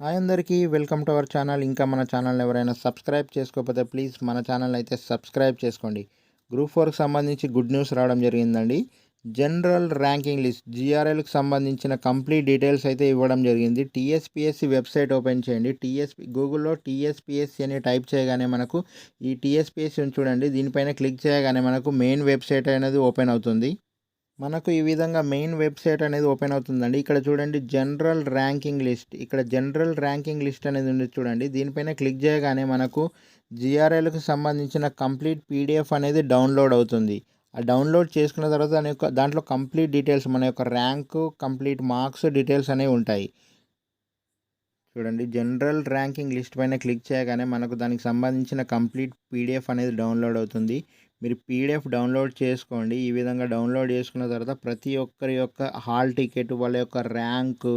Hi అందరికీ welcome to our channel. ఇంకా మన ఛానల్ ఎవరైనా సబ్స్క్రైబ్ చేసుకోకపోతే ప్లీజ్ మన ఛానల్ అయితే సబ్స్క్రైబ్ చేసుకోండి. గ్రూప్ ఫోర్కి సంబంధించి గుడ్ న్యూస్ రావడం జరిగిందండి. జనరల్ ర్యాంకింగ్ లిస్ట్ జిఆర్ఎల్కి సంబంధించిన కంప్లీట్ డీటెయిల్స్ అయితే ఇవ్వడం జరిగింది. టీఎస్పిఎస్సి వెబ్సైట్ ఓపెన్ చేయండి. టీఎస్పి గూగుల్లో టీఎస్పిఎస్సి అని టైప్ చేయగానే మనకు ఈ టీఎస్పిఎస్సి చూడండి. దీనిపైన క్లిక్ చేయగానే మనకు మెయిన్ వెబ్సైట్ అనేది ఓపెన్ అవుతుంది. మనకు ఈ విధంగా మెయిన్ వెబ్సైట్ అనేది ఓపెన్ అవుతుందండి. ఇక్కడ చూడండి జనరల్ ర్యాంకింగ్ లిస్ట్. ఇక్కడ జనరల్ ర్యాంకింగ్ లిస్ట్ అనేది ఉంది చూడండి. దీనిపైన క్లిక్ చేయగానే మనకు జిఆర్ఎల్కి సంబంధించిన కంప్లీట్ పీడిఎఫ్ అనేది డౌన్లోడ్ అవుతుంది. ఆ డౌన్లోడ్ చేసుకున్న తర్వాత దాని యొక్క దాంట్లో కంప్లీట్ డీటెయిల్స్ మన యొక్క ర్యాంకు కంప్లీట్ మార్క్స్ డీటెయిల్స్ అనేవి ఉంటాయి. చూడండి జనరల్ ర్యాంకింగ్ లిస్ట్ పైన క్లిక్ చేయగానే మనకు దానికి సంబంధించిన కంప్లీట్ పీడిఎఫ్ అనేది డౌన్లోడ్ అవుతుంది. మీరు పీడిఎఫ్ డౌన్లోడ్ చేసుకోండి. ఈ విధంగా డౌన్లోడ్ చేసుకున్న తర్వాత ప్రతి ఒక్కరి యొక్క హాల్ టికెట్ వాళ్ళ యొక్క ర్యాంకు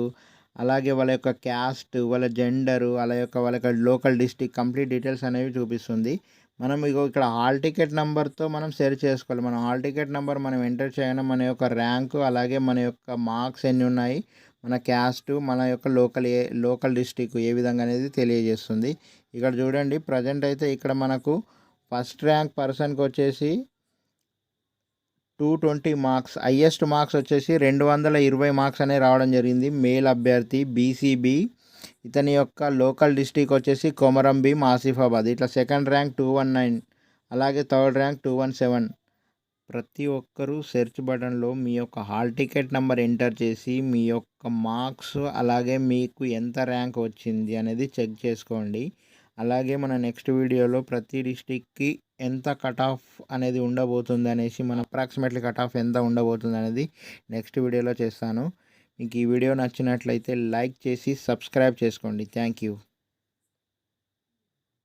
అలాగే వాళ్ళ యొక్క క్యాస్ట్ వాళ్ళ జెండరు వాళ్ళ యొక్క వాళ్ళ యొక్క లోకల్ డిస్టిక్ కంప్లీట్ డీటెయిల్స్ అనేవి చూపిస్తుంది. మనం ఇగో ఇక్కడ హాల్ టికెట్ నెంబర్తో మనం సెర్చ్ చేసుకోవాలి. మనం హాల్ టికెట్ నెంబర్ మనం ఎంటర్ చేయగానే మన యొక్క ర్యాంకు అలాగే మన యొక్క మార్క్స్ ఎన్ని ఉన్నాయి మన క్యాస్ట్ మన యొక్క లోకల్ ఏ లోకల్ డిస్టిక్ ఏ విధంగా అనేది తెలియజేస్తుంది. ఇక్కడ చూడండి ప్రజెంట్ అయితే ఇక్కడ మనకు ఫస్ట్ ర్యాంక్ పర్సన్కి వచ్చేసి two twenty marks. Highest marks వచ్చేసి రెండు వందల ఇరవై మార్క్స్ అనేవి రావడం జరిగింది. మేల్ అభ్యర్థి బీసీబీ. ఇతని యొక్క లోకల్ డిస్టిక్ వచ్చేసి కొమరంబి ఆసిఫాబాద్. ఇట్లా second rank two one nine అలాగే third rank two one seven. ప్రతి ఒక్కరూ సెర్చ్ బటన్లో మీ యొక్క హాల్ టికెట్ నెంబర్ ఎంటర్ చేసి మీ యొక్క మార్క్స్ అలాగే మీకు ఎంత ర్యాంక్ వచ్చింది అనేది చెక్ చేసుకోండి. అలాగే మన నెక్స్ట్ వీడియోలో ప్రతి డిస్టిక్కి ఎంత కట్ ఆఫ్ అనేది ఉండబోతుంది అనేసి మన అప్రాక్సిమేట్లీ కట్ ఆఫ్ ఎంత ఉండబోతుంది అనేది నెక్స్ట్ వీడియోలో చేస్తాను. మీకు ఈ వీడియో నచ్చినట్లయితే లైక్ చేసి సబ్స్క్రైబ్ చేసుకోండి. Thank you.